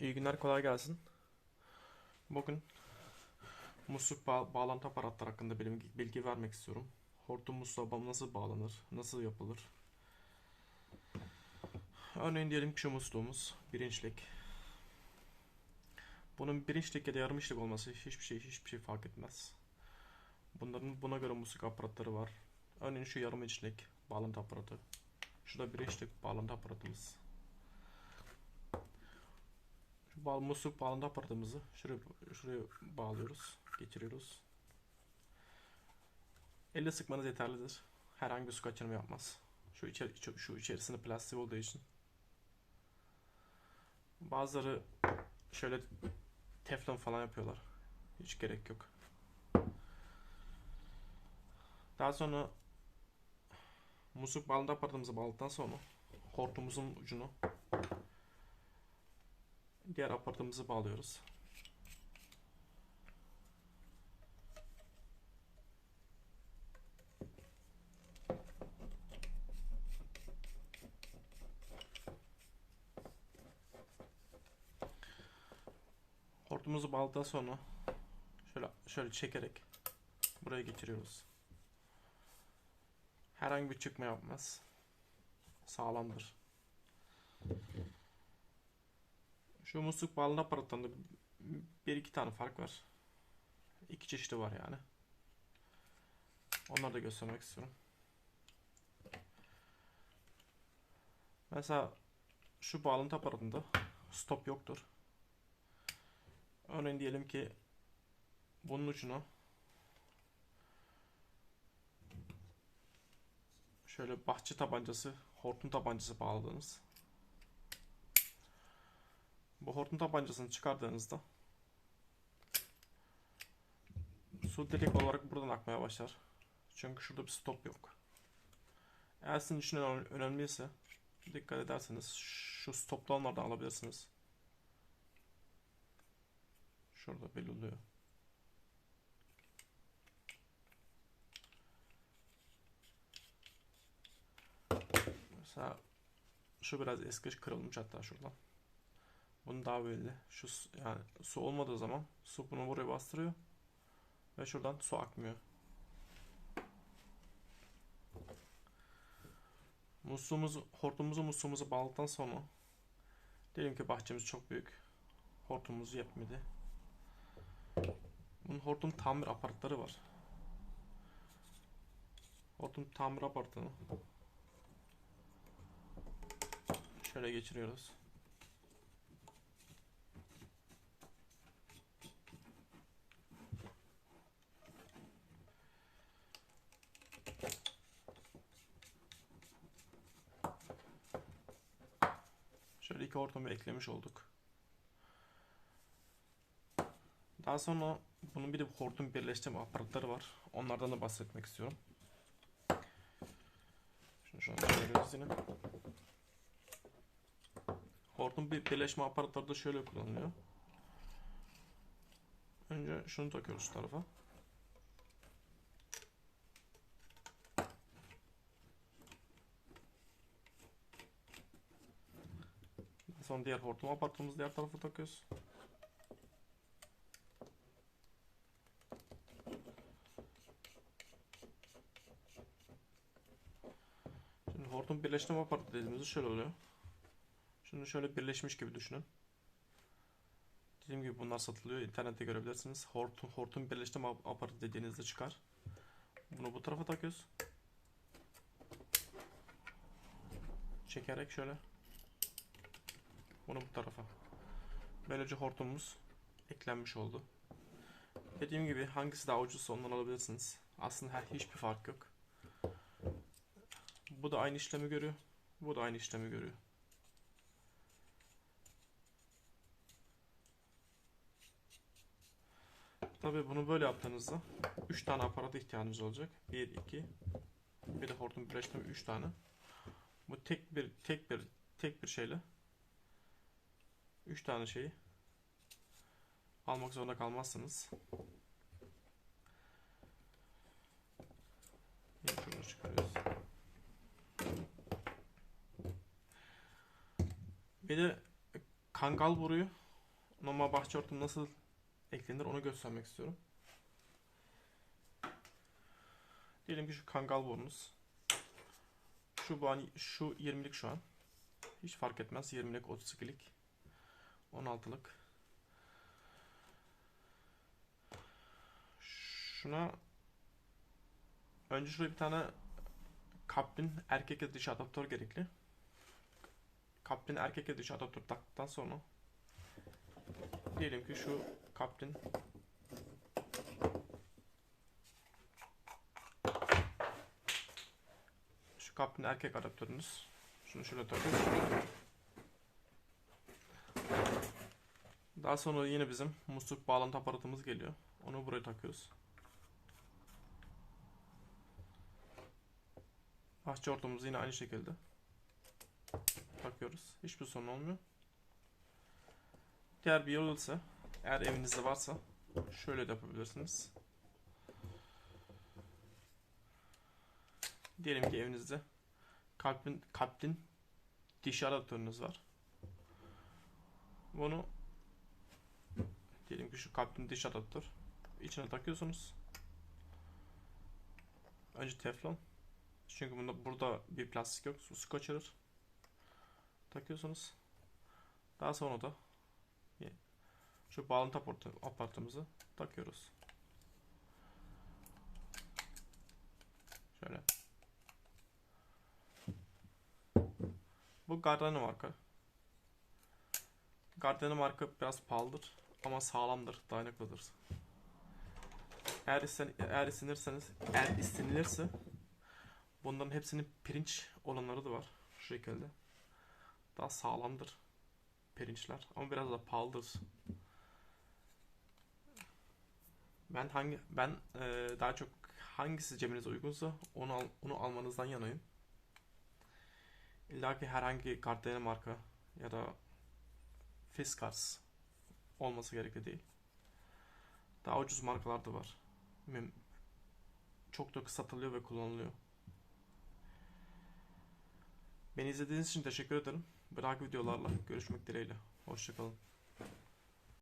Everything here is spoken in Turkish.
İyi günler, kolay gelsin. Bugün musluk bağ- bağlantı aparatları hakkında bilgi, bilgi vermek istiyorum. Hortum musluğa ba- nasıl bağlanır, nasıl yapılır? Örneğin diyelim ki şu musluğumuz bir inçlik. Bunun bir inçlik ya da yarım inçlik olması hiçbir şey hiçbir şey fark etmez. Bunların buna göre musluk aparatları var. Örneğin şu yarım inçlik bağlantı aparatı. Şu da bir inçlik bağlantı aparatımız. Şu bağ, musluk bağlantı aparatımızı şuraya, şuraya bağlıyoruz. Geçiriyoruz. Elle sıkmanız yeterlidir. Herhangi bir su kaçırma yapmaz. Şu, içeri, içi- şu içerisinde plastik olduğu için. Bazıları şöyle teflon falan yapıyorlar. Hiç gerek yok. Daha sonra musluk bağlantı aparatımızı bağladıktan sonra hortumumuzun ucunu diğer aparatımızı bağlıyoruz. Hortumumuzu bağladıktan sonra şöyle şöyle çekerek buraya geçiriyoruz. Herhangi bir çıkma yapmaz. Sağlamdır. Şu musluk bağlantı aparatlarında bir iki tane fark var. İki çeşidi var yani. Onları da göstermek istiyorum. Mesela şu bağlantı aparatında stop yoktur. Örneğin diyelim ki bunun ucuna şöyle bahçe tabancası, hortum tabancası bağladınız. Bu hortum tabancasını çıkardığınızda su direkt olarak buradan akmaya başlar. Çünkü şurada bir stop yok. Eğer sizin için önem- önemliyse dikkat ederseniz şu stoplu olanlardan alabilirsiniz. Şurada belli oluyor. Mesela şu biraz eski kırılmış hatta şuradan. Bunu daha belli. Şu yani su olmadığı zaman su bunu buraya bastırıyor ve şuradan su akmıyor. Musluğumuzu, hortumumuzu musluğumuzu bağladıktan sonra diyelim ki bahçemiz çok büyük. Hortumumuzu yetmedi. Bunun hortum tamir aparatları var. Hortum tamir aparatını şöyle geçiriyoruz. İki hortumu eklemiş olduk. Daha sonra bunun bir de hortum birleştirme aparatları var. Onlardan da bahsetmek istiyorum. Şunu şu an çeviriyoruz yine. Hortum bir birleşme aparatları da şöyle kullanılıyor. Önce şunu takıyoruz şu tarafa. Sonra diğer hortum aparatımızı diğer tarafa takıyoruz. Şimdi hortum birleştirme aparatı dediğimizde şöyle oluyor. Şunu şöyle birleşmiş gibi düşünün. Dediğim gibi bunlar satılıyor. İnternette görebilirsiniz. Hortum, hortum birleştirme ap- aparatı dediğinizde çıkar. Bunu bu tarafa takıyoruz. Çekerek şöyle. Bunu bu tarafa. Böylece hortumumuz eklenmiş oldu. Dediğim gibi hangisi daha ucuzsa ondan alabilirsiniz. Aslında her hiçbir fark yok. Bu da aynı işlemi görüyor. Bu da aynı işlemi görüyor. Tabii bunu böyle yaptığınızda 3 tane aparata ihtiyacınız olacak. 1 2 bir de hortum birleştirme 3 tane. Bu tek bir tek bir tek bir şeyle 3 tane şeyi almak zorunda kalmazsınız. Şunu çıkarıyoruz. Bir de kangal boruyu normal bahçe hortum nasıl eklenir onu göstermek istiyorum. Diyelim ki şu kangal borunuz. Şu şu 20'lik şu an. Hiç fark etmez. 20'lik 32'lik. 16'lık. Şuna önce şuraya bir tane kaplin erkek ya dişi adaptör gerekli. Kaplin erkek ya dişi adaptör taktıktan sonra diyelim ki şu kaplin şu kaplin erkek adaptörünüz. Şunu şöyle takıyoruz. Daha sonra yine bizim musluk bağlantı aparatımız geliyor. Onu buraya takıyoruz. Bahçe ortamımızı yine aynı şekilde takıyoruz. Hiçbir sorun olmuyor. Diğer bir yol ise eğer evinizde varsa şöyle de yapabilirsiniz. Diyelim ki evinizde kalbin kalbin dişi adaptörünüz var. Bunu diyelim ki şu kalbin diş adaptör içine takıyorsunuz. Önce teflon. Çünkü bunda burada bir plastik yok. Su, kaçırır. Takıyorsunuz. Daha sonra da şu bağlantı aparatı, aparatımızı takıyoruz. Şöyle. Bu Gardena marka. Gardena marka biraz pahalıdır ama sağlamdır, dayanıklıdır. Eğer, isten, eğer istenirseniz, eğer istenilirse bunların hepsinin pirinç olanları da var. Şu şekilde. Daha sağlamdır pirinçler ama biraz da pahalıdır. Ben hangi ben e, daha çok hangisi cebinize uygunsa onu al, onu almanızdan yanayım. İlla ki herhangi Gardena marka ya da Fiskars olması gerekli değil. Daha ucuz markalar da var. Çok da satılıyor ve kullanılıyor. Beni izlediğiniz için teşekkür ederim. Dahaki videolarla görüşmek dileğiyle. Hoşçakalın.